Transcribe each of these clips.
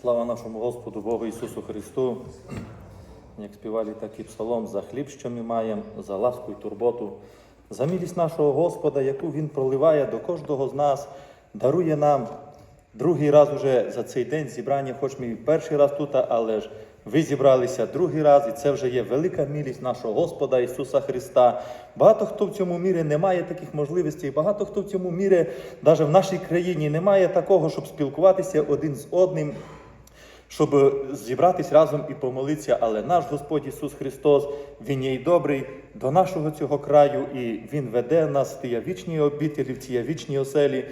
Слава нашому Господу Богу Ісусу Христу. Як співали такий псалом, за хліб, що ми маємо, за ласку і турботу, за милість нашого Господа, яку Він проливає до кожного з нас, дарує нам другий раз уже за цей день зібрання, хоч ми і перший раз тут, але ж ви зібралися другий раз, і це вже є велика милість нашого Господа Ісуса Христа. Багато хто в цьому мірі не має таких можливостей, багато хто в цьому мірі, навіть в нашій країні, не має такого, щоб спілкуватися один з одним щоб зібратись разом і помолитися. Але наш Господь Ісус Христос, Він є й добрий до нашого цього краю, і Він веде нас в тія вічні обітелі, в тія вічні оселі.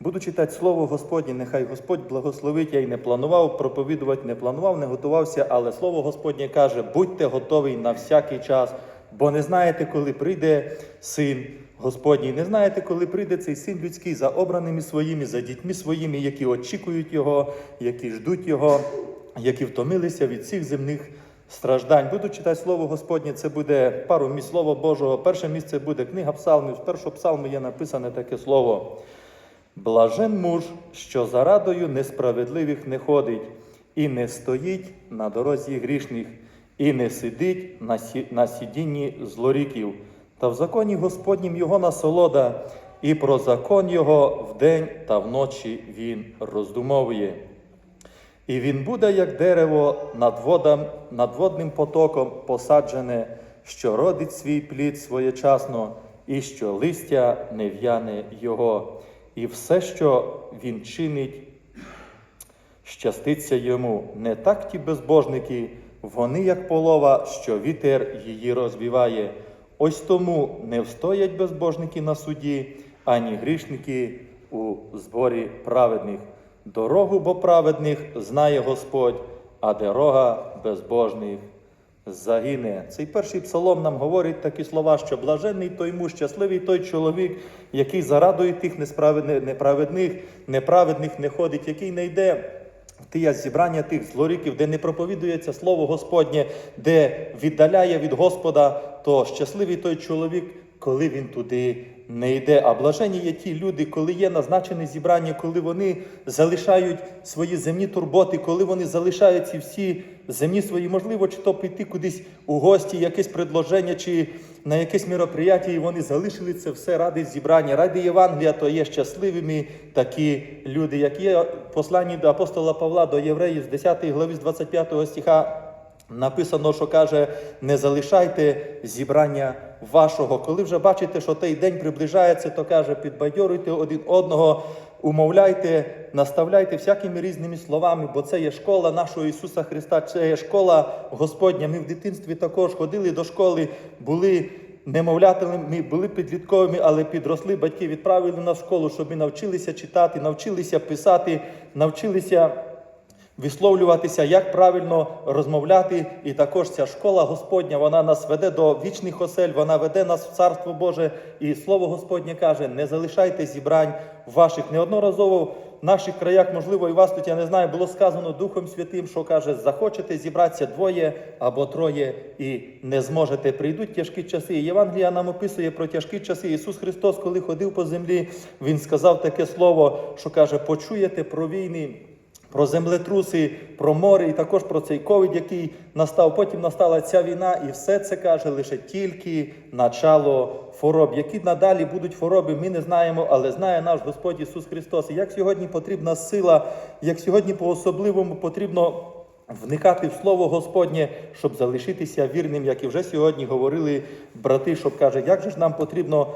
Буду читати Слово Господнє, нехай Господь благословить. Я й не планував проповідувати, не планував, не готувався, але Слово Господнє каже: будьте готові на всякий час, бо не знаєте, коли прийде син Господній, не знаєте, коли прийде цей син людський за обраними своїми, за дітьми своїми, які очікують Його, які ждуть Його, які втомилися від всіх земних страждань. Буду читати Слово Господнє, це буде пару місць Слова Божого. Перше місце буде книга Псалмів. З першого псалму є написане таке слово. Блажен муж, що за радою несправедливих не ходить, і не стоїть на дорозі грішних, і не сидить на, сі... на сидінні злоріків. Та в законі Господнім його насолода, і про закон його вдень та вночі він роздумовує. І він буде, як дерево над, водам, над водним потоком посаджене, що родить свій плід своєчасно, і що листя не в'яне його, і все, що він чинить, щаститься йому. Не так ті безбожники, вони, як полова, що вітер її розвіває. Ось тому не встоять безбожники на суді, ані грішники у зборі праведних. Дорогу бо праведних знає Господь, а дорога безбожних загине. Цей перший псалом нам говорить такі слова, що блаженний той муж, щасливий той чоловік, який зарадує тих неправедних, неправедних не ходить, який не йде. В є зібрання тих злоріків, де не проповідується слово Господнє, де віддаляє від Господа, то щасливий той чоловік, коли він туди не йде. А блажені є ті люди, коли є назначене зібрання, коли вони залишають свої земні турботи, коли вони залишають ці всі земні свої, можливо, чи то піти кудись у гості, якесь предложення, чи на якесь мероприяття, і вони залишили це все ради зібрання, ради Євангелія, то є щасливими такі люди, як є посланні до апостола Павла до євреїв з 10 глави з 25 стиха. Написано, що каже, не залишайте зібрання вашого. Коли вже бачите, що той день приближається, то каже, підбадьоруйте один одного, умовляйте, наставляйте всякими різними словами, бо це є школа нашого Ісуса Христа, це є школа Господня. Ми в дитинстві також ходили до школи, були немовлятами, ми були підлітковими, але підросли. Батьки відправили нас в школу, щоб ми навчилися читати, навчилися писати, навчилися висловлюватися, як правильно розмовляти. І також ця школа Господня, вона нас веде до вічних осель, вона веде нас в Царство Боже. І Слово Господнє каже: не залишайте зібрань ваших. Неодноразово в наших краях, можливо, і вас тут я не знаю, було сказано Духом Святим, що каже, захочете зібратися двоє або троє і не зможете. Прийдуть тяжкі часи. Євангелія нам описує про тяжкі часи. Ісус Христос, коли ходив по землі, Він сказав таке слово, що каже: почуєте про війни про землетруси, про море і також про цей ковід, який настав. Потім настала ця війна, і все це каже лише тільки начало хвороб. Які надалі будуть хвороби, ми не знаємо, але знає наш Господь Ісус Христос. І як сьогодні потрібна сила, як сьогодні по-особливому потрібно. Вникати в Слово Господнє, щоб залишитися вірним, як і вже сьогодні говорили брати, щоб каже, як же ж нам потрібно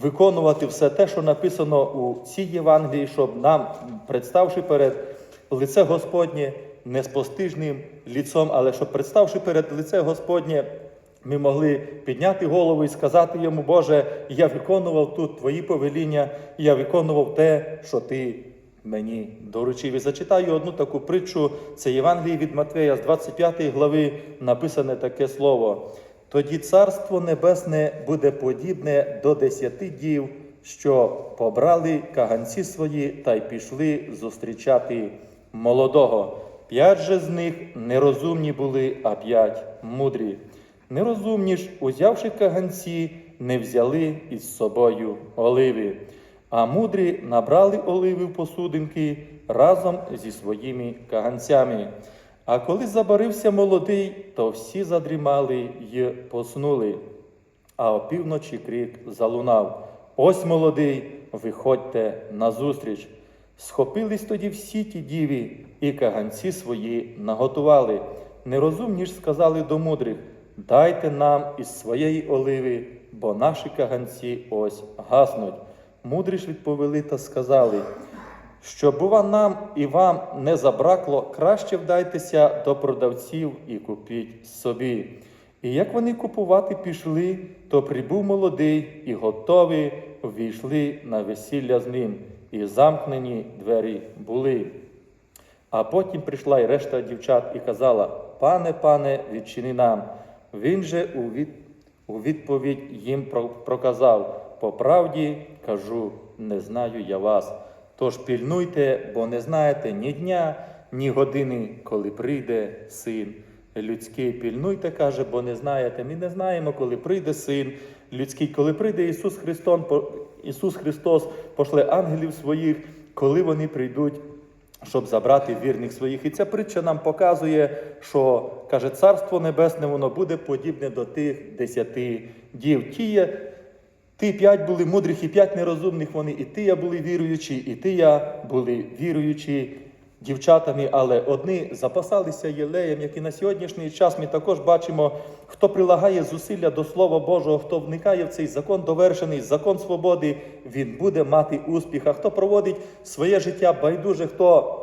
виконувати все те, що написано у цій Євангелії, щоб нам, представши перед лице Господнє неспостижним ліцом, але щоб представши перед лице Господнє, ми могли підняти голову і сказати йому, Боже, я виконував тут Твої повеління, я виконував те, що Ти мені доручив. І зачитаю одну таку притчу. Це Євангеліє від Матвея з 25 глави написане таке слово. Тоді Царство Небесне буде подібне до десяти дів, що побрали каганці свої та й пішли зустрічати молодого. П'ять же з них нерозумні були, а п'ять мудрі. Нерозумні ж, узявши каганці, не взяли із собою оливи. А мудрі набрали оливи в посудинки разом зі своїми каганцями. А коли забарився молодий, то всі задрімали й поснули. А опівночі крик залунав: Ось молодий, виходьте назустріч. Схопились тоді всі ті діві, і каганці свої наготували. Нерозумні ж сказали до мудрих: Дайте нам із своєї оливи, бо наші каганці ось гаснуть. Мудрі ж відповіли та сказали, щоб, бува, нам і вам не забракло, краще вдайтеся до продавців і купіть собі. І як вони купувати пішли, то прибув молодий і готові ввійшли на весілля з ним, і замкнені двері були. А потім прийшла й решта дівчат і казала: Пане, пане, відчини нам. Він же у, від... у відповідь їм про- проказав: По правді кажу, не знаю я вас. Тож пільнуйте, бо не знаєте ні дня, ні години, коли прийде син. Людський пільнуйте, каже, бо не знаєте. Ми не знаємо, коли прийде син людський, коли прийде Ісус Христос, Ісус Христос пошле ангелів своїх, коли вони прийдуть щоб забрати вірних своїх. І ця притча нам показує, що каже, царство небесне, воно буде подібне до тих десяти дів. Ті, є, ті п'ять були мудрих і п'ять нерозумних вони, і тия були віруючі, і тия були віруючі дівчатами, але одні запасалися єлеєм, як і на сьогоднішній час ми також бачимо, хто прилагає зусилля до Слова Божого, хто вникає в цей закон довершений, закон свободи, він буде мати успіх. А хто проводить своє життя байдуже, хто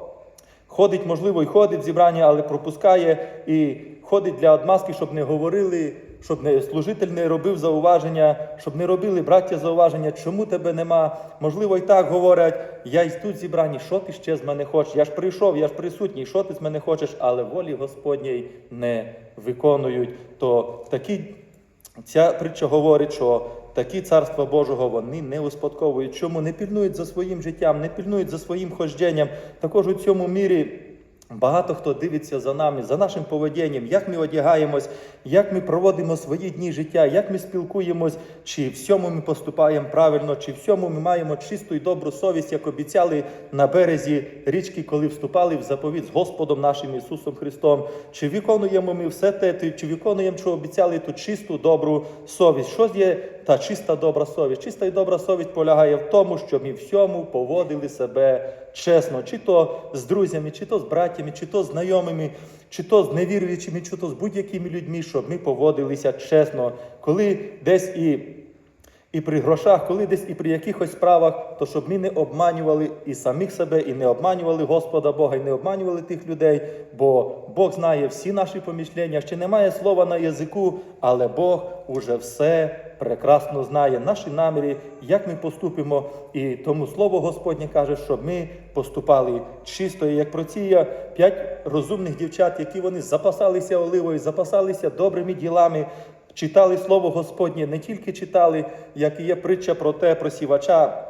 ходить, можливо, і ходить в зібрання, але пропускає і ходить для одмазки, щоб не говорили, щоб не служитель не робив зауваження, щоб не робили браття зауваження, чому тебе нема. Можливо, і так говорять, я й тут зібрані, що ти ще з мене хочеш? Я ж прийшов, я ж присутній, що ти з мене хочеш, але волі Господньої не виконують. То такі Ця притча говорить, що такі царства Божого вони не успадковують. Чому не пільнують за своїм життям, не пільнують за своїм хожденням. Також у цьому мірі багато хто дивиться за нами, за нашим поведінням, як ми одягаємось, як ми проводимо свої дні життя, як ми спілкуємось, чи всьому ми поступаємо правильно, чи всьому ми маємо чисту і добру совість, як обіцяли на березі річки, коли вступали в заповіт з Господом нашим Ісусом Христом. Чи виконуємо ми все те, чи виконуємо, що обіцяли ту чисту добру совість? Що є та чиста добра совість? Чиста і добра совість полягає в тому, що ми всьому поводили себе чесно, чи то з друзями, чи то з братями, чи то з знайомими, чи то з невіруючими, чи то з будь-якими людьми, щоб ми поводилися чесно, коли десь і. І при грошах, коли десь і при якихось справах, то щоб ми не обманювали і самих себе, і не обманювали Господа Бога, і не обманювали тих людей, бо Бог знає всі наші поміщення, ще немає слова на язику, але Бог уже все прекрасно знає, наші наміри, як ми поступимо. І тому слово Господнє каже, щоб ми поступали чисто. І як про ці п'ять розумних дівчат, які вони запасалися оливою, запасалися добрими ділами. Читали Слово Господнє, не тільки читали, як є притча про те, про сівача,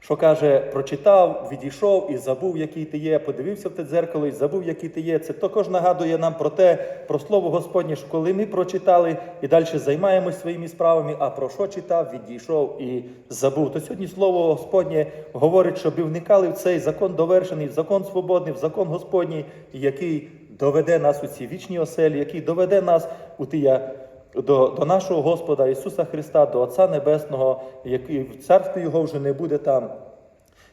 що каже, прочитав, відійшов і забув, який ти є, подивився в те дзеркало і забув, який ти є. Це також нагадує нам про те, про Слово Господнє, що коли ми прочитали і далі займаємось своїми справами, а про що читав, відійшов і забув. То сьогодні Слово Господнє говорить, щоб вникали в цей закон довершений, в закон свободний, в закон Господній, який доведе нас у ці вічні оселі, який доведе нас у тія до, до нашого Господа Ісуса Христа, до Отця Небесного, який в царстві Його вже не буде там.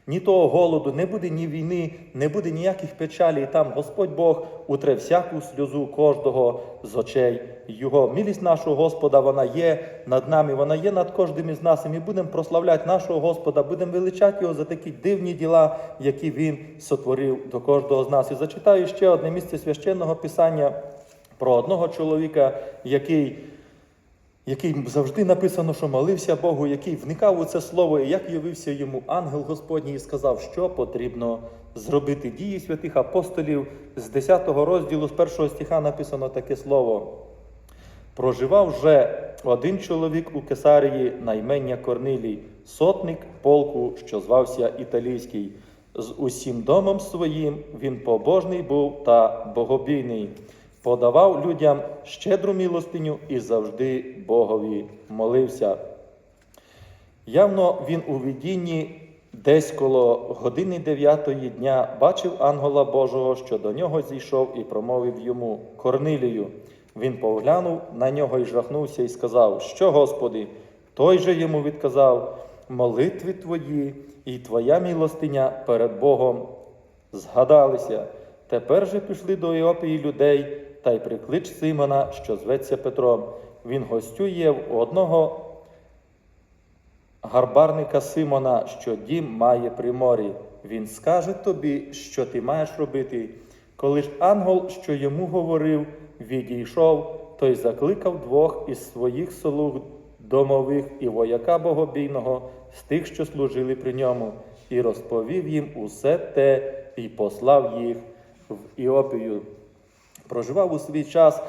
Ні того голоду, не буде ні війни, не буде ніяких печалі. І там Господь Бог утре всяку сльозу кожного з очей Його. Милість нашого Господа, вона є над нами, вона є над кожним із нас. І ми будемо прославляти нашого Господа, будемо величати Його за такі дивні діла, які Він сотворив до кожного з нас. І зачитаю ще одне місце священного писання про одного чоловіка, який який завжди написано, що молився Богу, який вникав у це слово, і як явився йому ангел Господній і сказав, що потрібно зробити дії святих апостолів з 10 розділу, з першого стиха написано таке слово. Проживав вже один чоловік у Кесарії на імення Корнилій, сотник полку, що звався Італійський. З усім домом своїм він побожний був та богобійний, подавав людям щедру милостиню і завжди Богові молився. Явно він у видінні Десь коло години дев'ятої дня бачив ангела Божого, що до нього зійшов і промовив йому Корнилію. Він поглянув на нього і жахнувся, і сказав: Що, Господи? Той же йому відказав: Молитви твої і твоя милостиня перед Богом згадалися. Тепер же пішли до Іопії людей та й приклич Симона, що зветься Петром. Він гостює в одного гарбарника Симона, що дім має при морі. Він скаже тобі, що ти маєш робити. Коли ж ангел, що йому говорив, відійшов, той закликав двох із своїх слуг домових і вояка богобійного з тих, що служили при ньому, і розповів їм усе те, і послав їх в Іопію. Проживав у свій час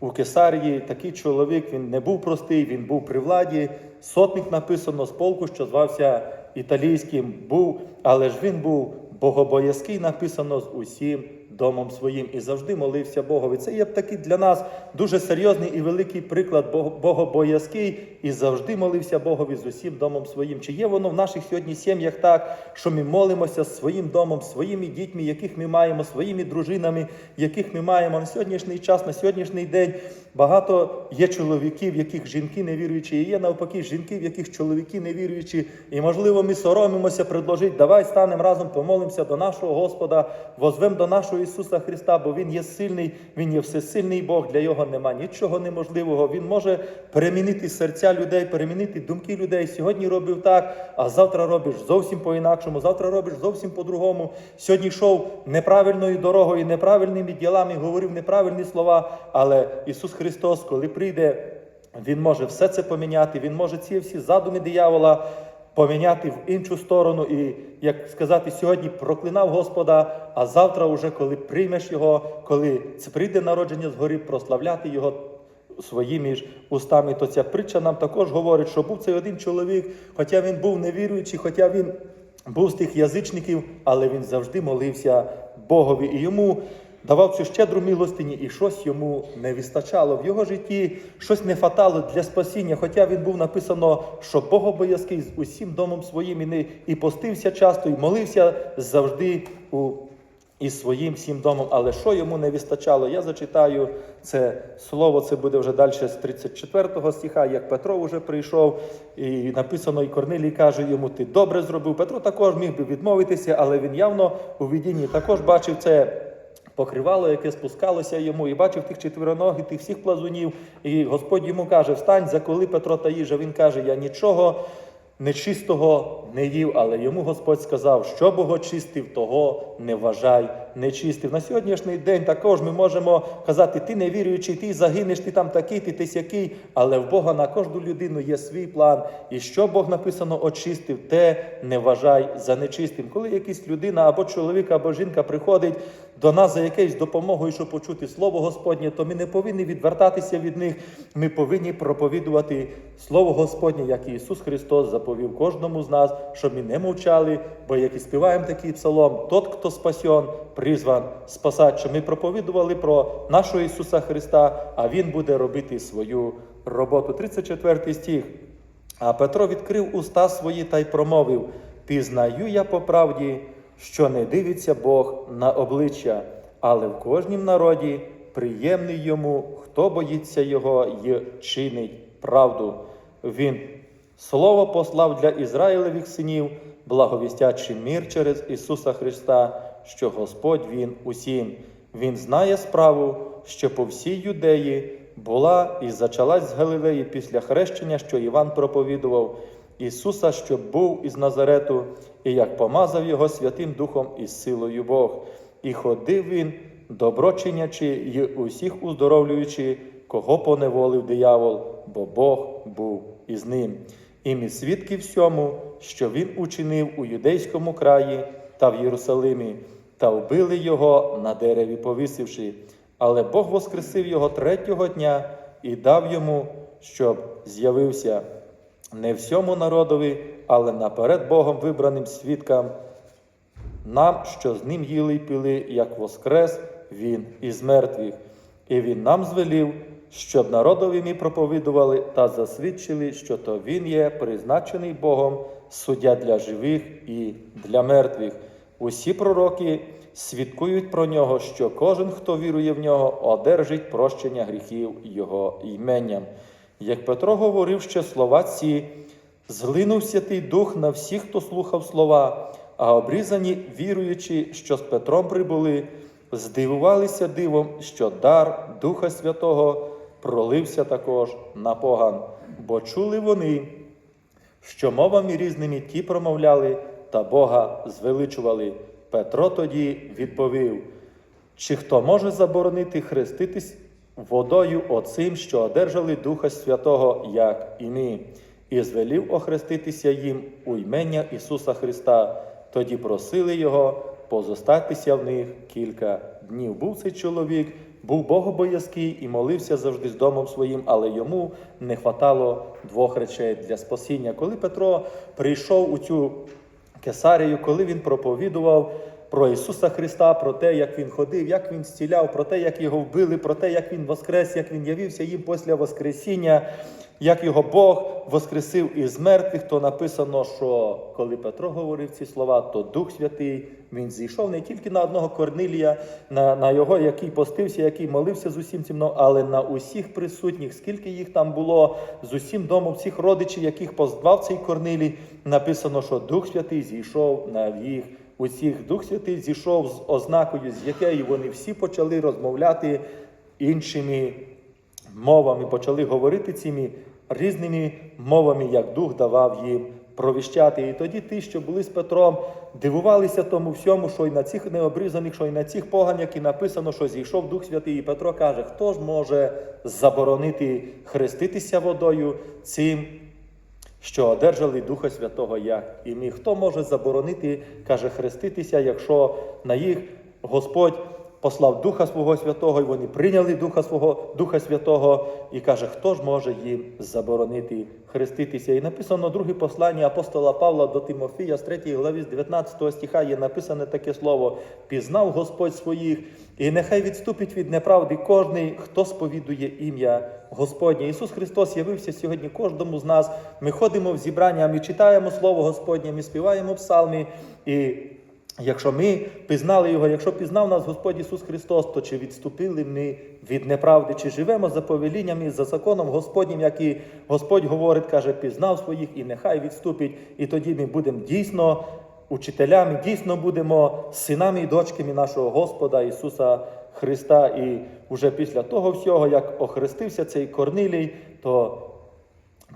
у Кесарії такий чоловік, він не був простий, він був при владі. Сотник написано з полку, що звався італійським, був, але ж він був богобоязкий, написано з усім домом своїм і завжди молився Богові. Це є такий для нас дуже серйозний і великий приклад Бог- богобоязкий і завжди молився Богові з усім домом своїм. Чи є воно в наших сьогодні сім'ях так, що ми молимося своїм домом, своїми дітьми, яких ми маємо, своїми дружинами, яких ми маємо на сьогоднішній час, на сьогоднішній день. Багато є чоловіків, яких жінки не віруючі, і є навпаки жінки, в яких чоловіки не віруючі. І можливо, ми соромимося предложити, давай станемо разом, помолимося до нашого Господа, возвем до нашого Ісуса Христа, бо Він є сильний, Він є всесильний Бог. Для Його нема нічого неможливого. Він може перемінити серця людей, перемінити думки людей. Сьогодні робив так, а завтра робиш зовсім по-інакшому. Завтра робиш зовсім по-другому. Сьогодні йшов неправильною дорогою, неправильними ділами, говорив неправильні слова. Але Ісус Христос, коли прийде, Він може все це поміняти. Він може ці всі задуми диявола поміняти в іншу сторону і, як сказати, сьогодні проклинав Господа, а завтра, уже коли приймеш його, коли це прийде народження згори, прославляти його своїми ж устами. То ця притча нам також говорить, що був цей один чоловік, хоча він був невіруючий, хоча він був з тих язичників, але він завжди молився Богові. І йому давав цю щедру милостині, і щось йому не вистачало. В його житті щось не фатало для спасіння. Хоча він був написано, що Богобоязкий з усім домом своїм і, не, і постився часто, і молився завжди у із своїм всім домом. Але що йому не вистачало? Я зачитаю це слово, це буде вже далі з 34 стиха, як Петро вже прийшов, і написано, і Корнилій каже йому, ти добре зробив. Петро також міг би відмовитися, але він явно у видінні також бачив це. Покривало, яке спускалося йому, і бачив тих четвероногих, тих всіх плазунів. І Господь йому каже: Встань, заколи Петро та їжа. Він каже: Я нічого нечистого не їв, але йому Господь сказав, що Бог чистив, того не вважай нечистив. На сьогоднішній день також ми можемо казати, ти не віруючий, ти загинеш, ти там такий, ти ти сякий, але в Бога на кожну людину є свій план. І що Бог написано очистив, те не вважай за нечистим. Коли якась людина або чоловік, або жінка приходить до нас за якоюсь допомогою, щоб почути Слово Господнє, то ми не повинні відвертатися від них. Ми повинні проповідувати Слово Господнє, як Ісус Христос заповів кожному з нас, щоб ми не мовчали, бо як і співаємо такий псалом, тот, хто спасен, призван спасати, щоб ми проповідували про нашого Ісуса Христа, а Він буде робити свою роботу. 34 стих. А Петро відкрив уста свої та й промовив: Пізнаю я по правді, що не дивиться Бог на обличчя, але в кожнім народі приємний йому, хто боїться його й чинить правду. Він слово послав для Ізраїлевих синів, благовістячи мир через Ісуса Христа, що Господь Він усім. Він знає справу, що по всій юдеї була і зачалась з Галилеї після хрещення, що Іван проповідував. Ісуса, що був із Назарету, і як помазав його Святим Духом і силою Бог, і ходив він, добро чинячи й усіх уздоровлюючи, кого поневолив диявол, бо Бог був із ним. І ми свідки всьому, що він учинив у юдейському краї та в Єрусалимі, та вбили його на дереві, повісивши. Але Бог воскресив його третього дня і дав йому, щоб з'явився не всьому народові, але наперед Богом вибраним свідкам, нам, що з ним їли й пили, як воскрес він із мертвих. І він нам звелів, щоб народові ми проповідували та засвідчили, що то він є призначений Богом суддя для живих і для мертвих. Усі пророки свідкують про нього, що кожен, хто вірує в нього, одержить прощення гріхів Його іменням. Як Петро говорив ще слова ці, зглинув Святий Дух на всіх, хто слухав слова, а обрізані, віруючи, що з Петром прибули, здивувалися дивом, що дар Духа Святого пролився також на поган, бо чули вони, що мовами різними ті промовляли та Бога звеличували. Петро тоді відповів: чи хто може заборонити хреститись водою оцим, що одержали Духа Святого, як і ми, і звелів охреститися їм у ймення Ісуса Христа. Тоді просили Його позостатися в них кілька днів. Був цей чоловік, був богобоязкий і молився завжди з домом своїм, але йому не хватало двох речей для спасіння. Коли Петро прийшов у цю Кесарію, коли він проповідував про Ісуса Христа, про те, як Він ходив, як Він зціляв, про те, як його вбили, про те, як Він воскрес, як Він явився їм після Воскресіння, як його Бог воскресив із мертвих, то написано, що коли Петро говорив ці слова, то Дух Святий він зійшов не тільки на одного Корнилія, на, на його, який постився, який молився з усім цим, але на усіх присутніх, скільки їх там було, з усім домом, всіх родичів, яких позвав цей Корнилій, написано, що Дух Святий зійшов на їх. Усіх Дух Святий зійшов з ознакою, з якої вони всі почали розмовляти іншими мовами, почали говорити цими різними мовами, як Дух давав їм провіщати. І тоді ті, що були з Петром, дивувалися тому всьому, що й на цих необрізаних, що й на цих поган, які написано, що зійшов Дух Святий. І Петро каже, хто ж може заборонити хреститися водою цим що одержали Духа Святого як і ми. Хто може заборонити, каже, хреститися, якщо на їх Господь послав Духа Свого Святого, і вони прийняли Духа Свого Духа Святого, і каже, хто ж може їм заборонити хреститися? І написано друге послання апостола Павла до Тимофія з 3 главі з 19 стиха є написане таке слово: пізнав Господь своїх, і нехай відступить від неправди кожний, хто сповідує ім'я Господнє. Ісус Христос явився сьогодні кожному з нас. Ми ходимо в зібрання, ми читаємо Слово Господнє, ми співаємо псалми. І якщо ми пізнали Його, якщо пізнав нас Господь Ісус Христос, то чи відступили ми від неправди, чи живемо за повеліннями, за законом Господнім, який Господь говорить, каже, пізнав своїх і нехай відступить. І тоді ми будемо дійсно учителями, дійсно будемо синами і дочками нашого Господа Ісуса Христа. І вже після того всього, як охрестився цей Корнилій, то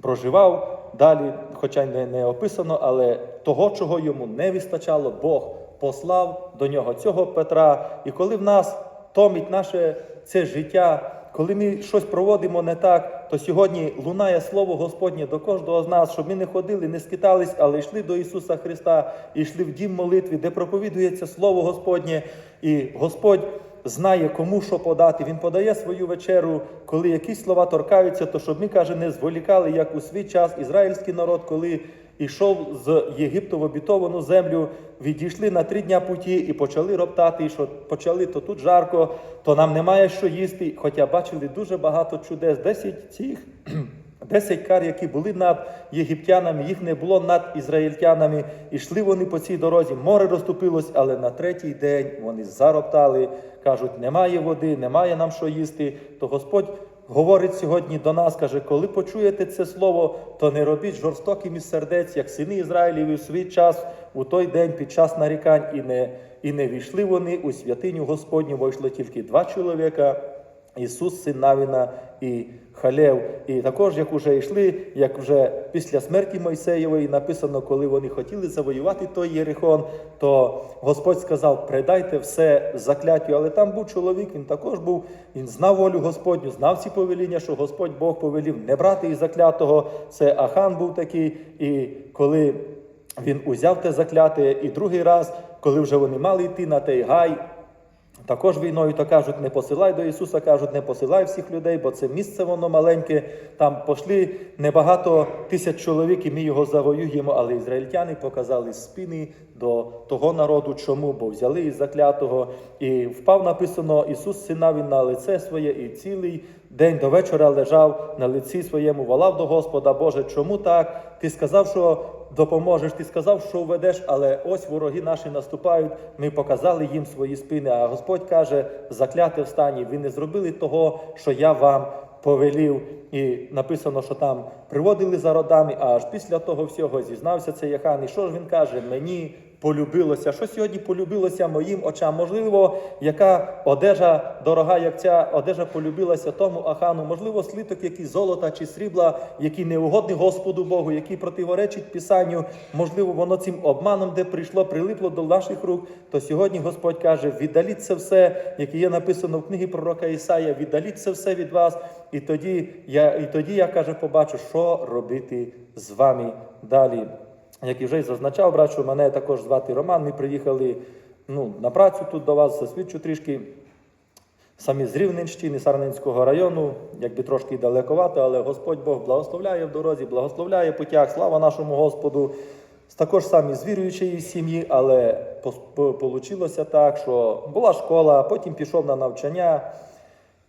проживав далі, хоча й не описано, але того, чого йому не вистачало, Бог послав до нього цього Петра. І коли в нас томить наше це життя, коли ми щось проводимо не так, то сьогодні лунає слово Господнє до кожного з нас, щоб ми не ходили, не скитались, але йшли до Ісуса Христа йшли в дім молитви, де проповідується Слово Господнє, і Господь. Знає, кому що подати. Він подає свою вечеру, коли якісь слова торкаються, то щоб ми каже, не зволікали, як у свій час ізраїльський народ, коли йшов з Єгипту в обітовану землю, відійшли на три дня путі і почали роптати, і що почали то тут жарко, то нам немає що їсти. Хоча бачили дуже багато чудес. Десять цих. Десять кар, які були над єгиптянами, їх не було над ізраїльтянами. І йшли вони по цій дорозі. Море розступилось, але на третій день вони зароптали, кажуть, немає води, немає нам що їсти. То Господь говорить сьогодні до нас, каже, коли почуєте це слово, то не робіть жорстоким із сердець, як сини Ізраїлів у свій час у той день під час нарікань, і не, і не війшли вони у святиню Господню, бо йшло тільки два чоловіка. Ісус, син Навіна і Халев. І також, як вже йшли, як вже після смерті Мойсеєвої написано, коли вони хотіли завоювати той Єрихон, то Господь сказав: предайте все закляттю. Але там був чоловік, він також був, він знав волю Господню, знав ці повеління, що Господь Бог повелів не брати із заклятого. Це Ахан був такий. І коли він узяв те закляте, і другий раз, коли вже вони мали йти на той гай. Також війною то кажуть, не посилай до Ісуса, кажуть, не посилай всіх людей, бо це місце воно маленьке. Там пішли небагато тисяч чоловік, і ми його завоюємо. Але ізраїльтяни показали спини до того народу. Чому? Бо взяли із заклятого і впав написано Ісус сина він на лице своє, і цілий день до вечора лежав на лиці своєму, волав до Господа, Боже, чому так? Ти сказав, що допоможеш, ти сказав, що введеш, але ось вороги наші наступають. Ми показали їм свої спини. А Господь каже: закляте в стані, ви не зробили того, що я вам повелів. І написано, що там приводили за родами, а аж після того всього зізнався цей Яхан. І що ж він каже? Мені полюбилося. Що сьогодні полюбилося моїм очам? Можливо, яка одежа дорога, як ця одежа полюбилася тому Ахану, можливо, слиток якийсь золота чи срібла, який не угодний Господу Богу, який противоречить Писанню, можливо, воно цим обманом, де прийшло, прилипло до наших рук. То сьогодні Господь каже: віддаліть це все, яке є написано в книгі пророка Ісая, віддаліть це все від вас. І тоді я, і тоді я каже, побачу, що робити з вами далі. Як і вже й зазначав, брат, що мене також звати Роман. Ми приїхали ну, на працю тут до вас, засвідчу трішки. Самі з Рівненщини, Сарненського району, якби трошки далековато, але Господь Бог благословляє в дорозі, благословляє путях. Слава нашому Господу. Також самі з віруючої сім'ї, але вийшло так, що була школа, потім пішов на навчання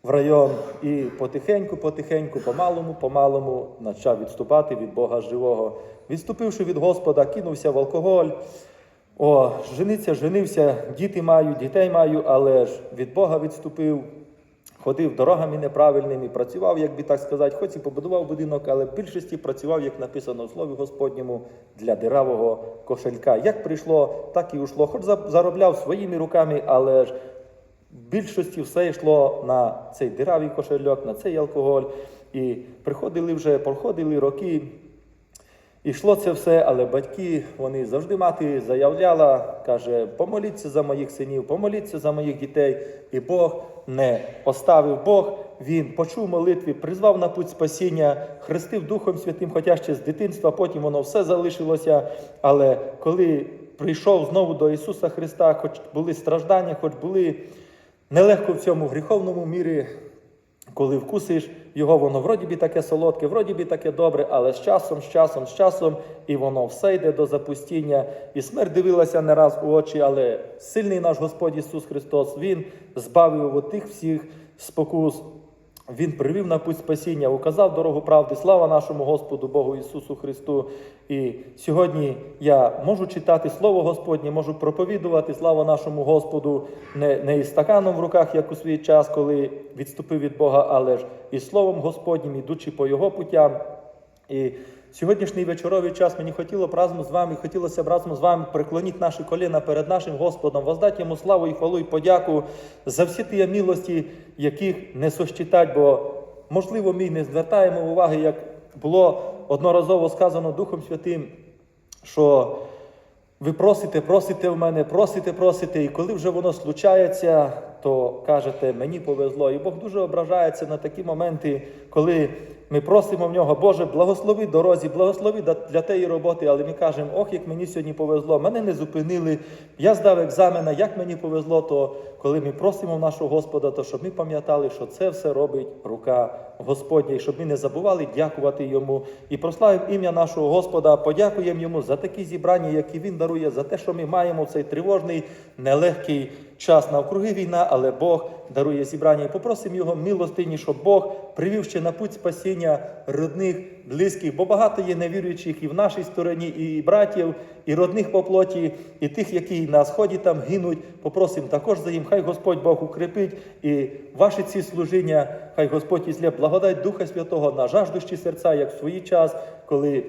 в район і потихеньку, потихеньку, помалому, помалому почав відступати від Бога живого. Відступивши від Господа, кинувся в алкоголь. О, жениться, женився, діти маю, дітей маю, але ж від Бога відступив, ходив дорогами неправильними, працював, як би так сказати, хоч і побудував будинок, але в більшості працював, як написано в Слові Господньому, для диравого кошелька. Як прийшло, так і ушло. Хоч заробляв своїми руками, але ж в більшості все йшло на цей диравий кошельок, на цей алкоголь. І приходили вже, проходили роки. І йшло це все, але батьки, вони завжди мати заявляла, каже, помоліться за моїх синів, помоліться за моїх дітей. І Бог не оставив. Бог він почув молитви, призвав на путь спасіння, хрестив Духом Святим, хоча ще з дитинства, потім воно все залишилося. Але коли прийшов знову до Ісуса Христа, хоч були страждання, хоч були нелегко в цьому гріховному мірі, коли вкусиш його, воно вроді би таке солодке, вроді би таке добре, але з часом, з часом, з часом, і воно все йде до запустіння. І смерть дивилася не раз у очі, але сильний наш Господь Ісус Христос, Він збавив отих тих всіх спокус. Він привів на путь спасіння, указав дорогу правди. Слава нашому Господу Богу Ісусу Христу. І сьогодні я можу читати Слово Господнє, можу проповідувати слава нашому Господу не, не із стаканом в руках, як у свій час, коли відступив від Бога, але ж і Словом Господнім, ідучи по Його путям. І сьогоднішній вечоровий час мені хотіло б разом з вами, хотілося б разом з вами приклонити наші коліна перед нашим Господом, воздати йому славу і хвалу і подяку за всі ті милості, яких не сосчитать, бо можливо ми не звертаємо уваги, як було одноразово сказано Духом Святим, що ви просите, просите в мене, просите, просите, і коли вже воно случається, то кажете, мені повезло. І Бог дуже ображається на такі моменти, коли ми просимо в нього, Боже, благослови дорозі, благослови для тієї роботи, але ми кажемо, ох, як мені сьогодні повезло, мене не зупинили, я здав екзамена, як мені повезло, то коли ми просимо нашого Господа, то щоб ми пам'ятали, що це все робить рука Господня, і щоб ми не забували дякувати йому. І прославимо ім'я нашого Господа, подякуємо йому за такі зібрання, які він дарує, за те, що ми маємо цей тривожний, нелегкий час навкруги війна, але Бог дарує зібрання. І попросимо його милостині, щоб Бог привів ще на путь спасіння родних, близьких, бо багато є невіруючих і в нашій стороні, і братів, і родних по плоті, і тих, які на сході там гинуть. Попросимо також за їм. Хай Господь Бог укрепить і ваші ці служіння, хай Господь ізля благодать Духа Святого на жаждущі серця, як в свій час, коли.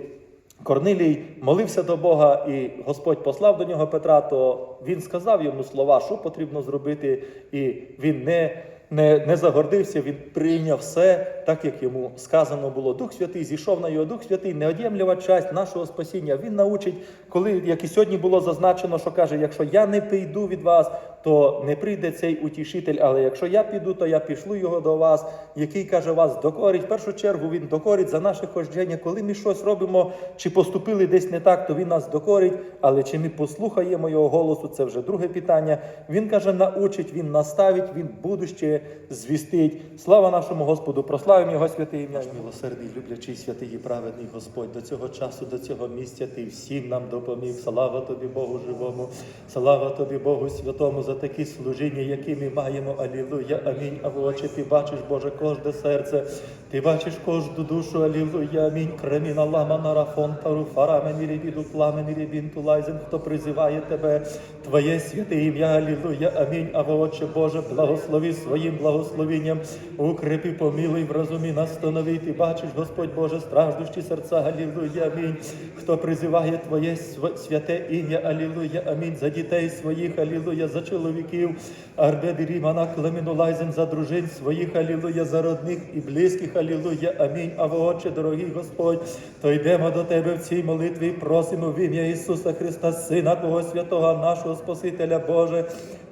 Корнилій молився до Бога, і Господь послав до нього Петра, то він сказав йому слова, що потрібно зробити, і він не, не, не загордився, він прийняв все так, як йому сказано було. Дух Святий зійшов на його Дух Святий, неодємлива часть нашого спасіння. Він научить, коли, як і сьогодні було зазначено, що каже: якщо я не прийду від вас, то не прийде цей утішитель. Але якщо я піду, то я пішлю його до вас, який каже вас докорить. В першу чергу він докорить за наше хождення. Коли ми щось робимо, чи поступили десь не так, то він нас докорить. Але чи ми послухаємо його голосу, це вже друге питання. Він каже, научить, він наставить, він будуще звістить. Слава нашому Господу, прославимо його святе ім'я. Милосердний, люблячий святий і праведний Господь, до цього часу, до цього місця ти всім нам допоміг. Слава тобі, Богу живому, слава тобі, Богу святому, за за такі служіння, які ми маємо. Алілуя, амінь. А Отче, ти бачиш, Боже, кожне серце, ти бачиш кожну душу, алілуя, амінь. Креміна лама нарафон тару фарамені рібіду пламені рібінту лайзен, хто призиває тебе, Твоє святе ім'я, алілуя, амінь. А Отче Боже, благослови своїм благословенням, укрепи, помилуй, в розумі настанови. Ти бачиш, Господь Боже, страждущі серця, алілуя, амінь. Хто призиває Твоє святе ім'я, алілуя, амінь. За дітей своїх, алілуя, за чоловіків, арбеди рімана, клеміну за дружин своїх, алілуя, за родних і близьких, алілуя, амінь. А Отче, дорогий Господь, то йдемо до Тебе в цій молитві і просимо в ім'я Ісуса Христа, Сина Твого Святого, нашого Спасителя Боже.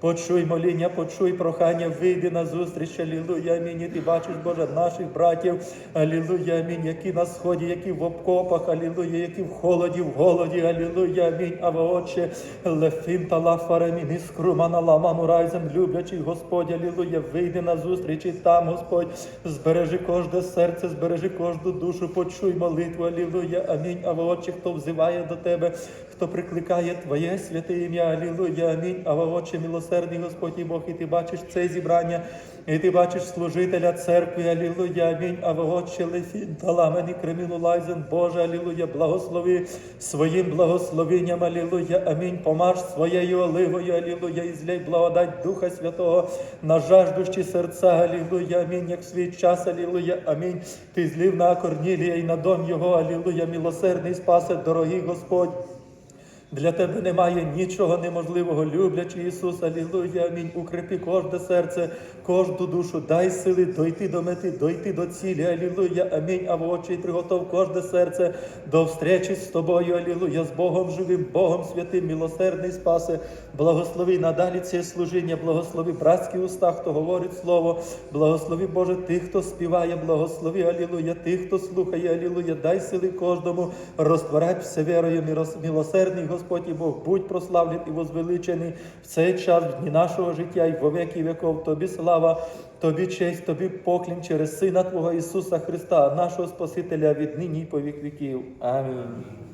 Почуй моління, почуй прохання, вийди на зустріч, алілуя, амінь. І ти бачиш, Боже, наших братів, алілуя, амінь, які на сході, які в окопах, алілуя, які в холоді, в голоді, алілуя, амінь. А Отче, лефін та лафаремін, іскрумана ламану райзем, люблячий Господь, алілуя, вийди на зустріч і там, Господь, збережи кожне серце, збережи кожну душу, почуй молитву, алілуя, амінь. А Отче, хто взиває до Тебе, хто прикликає Твоє святе ім'я, алілуя, амінь. А Отче, милосердний Господь і Бог, і ти бачиш це зібрання, і ти бачиш служителя церкви, алілуя, амінь. А Отче, лефін та ламені креміну лайзен, Боже, алілуя, благослови своїм благословенням, алілуя, амінь. Помаж своєю оливою, алілуя, і зляй благодать Духа Святого на жаждущі серця, алілуя, амінь, як в свій час, алілуя, амінь. Ти злив на Корнілія і на дом його, алілуя, милосердний спасе, дорогий Господь. Для тебе немає нічого неможливого, люблячи Ісус, алілуя, амінь. Укрепи кожне серце, кожну душу, дай сили дойти до мети, дойти до цілі, алілуя, амінь. А в очі приготов кожне серце до встречі з тобою, алілуя, з Богом живим, Богом святим, милосердний спасе, благослови надалі це служіння, благослови братські уста, хто говорить слово, благослови Боже тих, хто співає, благослови, алілуя, тих, хто слухає, алілуя, дай сили кожному, розтворять все вірою, милосердний Господь і Бог, будь прославлений і возвеличений в цей час, в дні нашого життя і во веки віков. Тобі слава, тобі честь, тобі поклін через Сина Твого Ісуса Христа, нашого Спасителя від нині і по вік віків. Амінь.